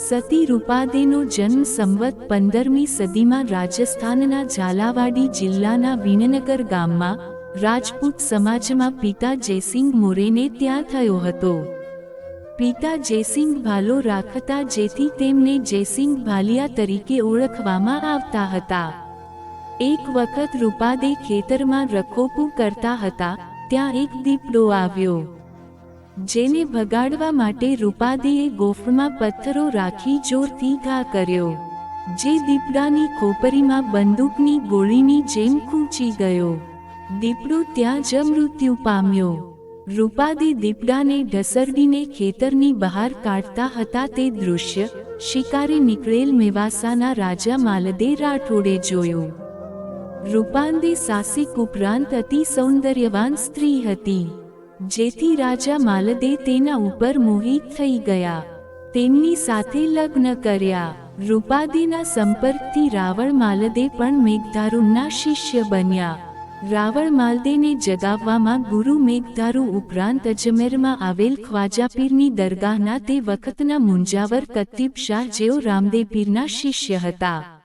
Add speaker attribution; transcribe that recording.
Speaker 1: સતી રૂપાદેનો જન્મ સંવત પંદરમી સદીમાં રાજસ્થાનના ઝાલાવાડી જિલ્લાના વિનનગર ગામમાં રાજપૂત સમાજમાં પિતા જયસિંહ મોરેને ત્યાં થયો હતો. પિતા જયસિંહ ભાલો રાખતા જેથી તેમને જયસિંહ ભાલિયા તરીકે ઓળખવામાં આવતા હતા. એક વખત રૂપાદે ખેતરમાં રખોપું કરતા હતા, ત્યાં એક દીપડો આવ્યો. જેને ભગાડવા માટે રૂપાદીએ ગોફમાં પથ્થરો રાખી જોરથી ઘા કર્યો, જે દીપડાની ખોપરીમાં બંદૂકની ગોળીની જેમ ખૂંચી ગયો. દીપડો ત્યાં જ મૃત્યુ પામ્યો. રૂપાદી દીપડાને ઢસરડીને ખેતરની બહાર કાઢતા હતા તે દૃશ્ય શિકારી નીકળેલ મેવાસાના રાજા માલદે રાઠોડે જોયું. રૂપાંદી સાસિક ઉપરાંત અતિ સૌંદર્યવાન સ્ત્રી હતી. જેથી રાજા માલદે તેના ઉપર મોહિત થઈ ગયા. તેમની સાથે લગ્ન કર્યા. રૂપાદીના સંપર્કથી રાવણ માલદે પણ મેઘધારુના શિષ્ય બન્યા. રાવણ માલદેને જગાવવામાં ગુરુ મેઘધારુ ઉપરાંત અજમેરમાં આવેલ ખ્વાજાપીરની દરગાહના તે વખતના મુંજાવર કત્તીબ શાહ જેઓ રામદેવ પીરના શિષ્ય હતા.